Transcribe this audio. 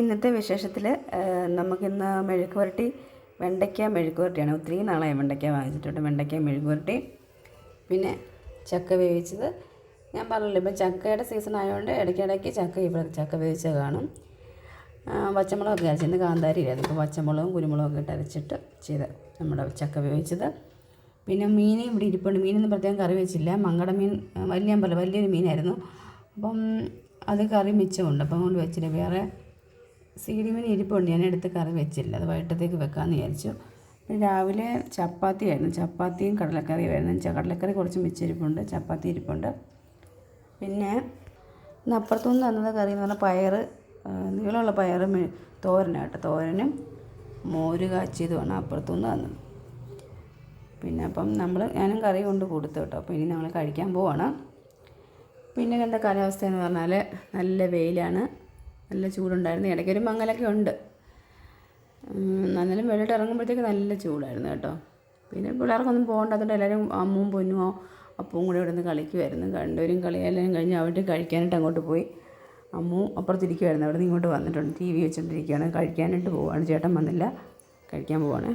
ഇന്നത്തെ വിശേഷത്തിൽ നമുക്കിന്ന് മെഴുക്ക് പുരട്ടി വെണ്ടയ്ക്ക മെഴുക്ക് പുരട്ടിയാണ് ഒത്തിരി നാളായി വെണ്ടയ്ക്ക വാങ്ങിച്ചിട്ടുണ്ട്. വെണ്ടയ്ക്ക മെഴുക്ക് പുരട്ടി പിന്നെ ചക്ക വേവിച്ചത്. ഞാൻ പറഞ്ഞില്ല ഇപ്പം ചക്കയുടെ സീസൺ ആയതുകൊണ്ട് ഇടയ്ക്കിടയ്ക്ക് ചക്ക ഇവിടെ ചക്ക വേവിച്ചത് കാണും. പച്ചമുളകൊക്കെ അരച്ച് കാന്താരി ഇല്ലായിരുന്നു. ഇപ്പോൾ പച്ചമുളകും കുരുമുളകൊക്കെ ഇട്ട് അരച്ചിട്ട് ചെയ്ത് നമ്മുടെ ചക്ക വേവിച്ചത്. പിന്നെ മീൻ ഇവിടെ ഇരിപ്പുണ്ട്. മീനൊന്നും പ്രത്യേകം കറി വെച്ചില്ല. മങ്കട മീൻ വലിയ അമ്പലം വലിയൊരു മീനായിരുന്നു. അപ്പം അത് കറി മിച്ചമുണ്ട്. അപ്പം കൊണ്ട് വെച്ചില്ല. വേറെ സീഡി മീൻ ഇരിപ്പുണ്ട്. ഞാൻ എടുത്ത് കറി വെച്ചില്ല. അത് വൈകിട്ടത്തേക്ക് വെക്കാമെന്ന് വിചാരിച്ചു. രാവിലെ ചപ്പാത്തി ആയിരുന്നു. ചപ്പാത്തിയും കടലക്കറിയുമായിരുന്നു കടലക്കറി കുറച്ച് മിച്ചിരിപ്പുണ്ട്. ചപ്പാത്തി ഇരിപ്പുണ്ട്. പിന്നെ ഇന്ന് അപ്പുറത്തുനിന്ന് തന്നത് കറി എന്ന് പറഞ്ഞാൽ പയറ് നീളമുള്ള പയർ മെ- തോരനാട്ടോ തോരനും മോര് കാച്ചിയതുമാണ് അപ്പുറത്തുനിന്ന് തന്നത്. പിന്നെ അപ്പം നമ്മൾ ഞാനും കറി കൊണ്ട് കൊടുത്തു കേട്ടോ. അപ്പോൾ ഇനി നമ്മൾ കഴിക്കാൻ പോവാണ്. പിന്നെ എന്താ കാലാവസ്ഥ എന്ന് പറഞ്ഞാൽ നല്ല വെയിലാണ്. നല്ല ചൂടുണ്ടായിരുന്നു. ഇടയ്ക്കൊരു മങ്ങലൊക്കെ ഉണ്ട്. നല്ല വെളിയിട്ട് ഇറങ്ങുമ്പോഴത്തേക്ക് നല്ല ചൂടായിരുന്നു കേട്ടോ. പിന്നെ പിള്ളേർക്കൊന്നും പോകണ്ടാത്തതുകൊണ്ട് എല്ലാവരും അമ്മും പൊന്നുമോ അപ്പവും കൂടെ ഇവിടെ നിന്ന് കളിക്കുമായിരുന്നു രണ്ടുപേരും കളിയെല്ലാം കഴിഞ്ഞ് അവിടെ കഴിക്കാനായിട്ട് അങ്ങോട്ട് പോയി. അമ്മു അപ്പുറത്തിരിക്കുമായിരുന്നു അവിടെ നിന്ന് ഇങ്ങോട്ട് വന്നിട്ടുണ്ട്. ടി വി വെച്ചുകൊണ്ടിരിക്കുകയാണ് കഴിക്കാനായിട്ട് പോവുകയാണ് ചേട്ടൻ വന്നില്ല. കഴിക്കാൻ പോവാണ്.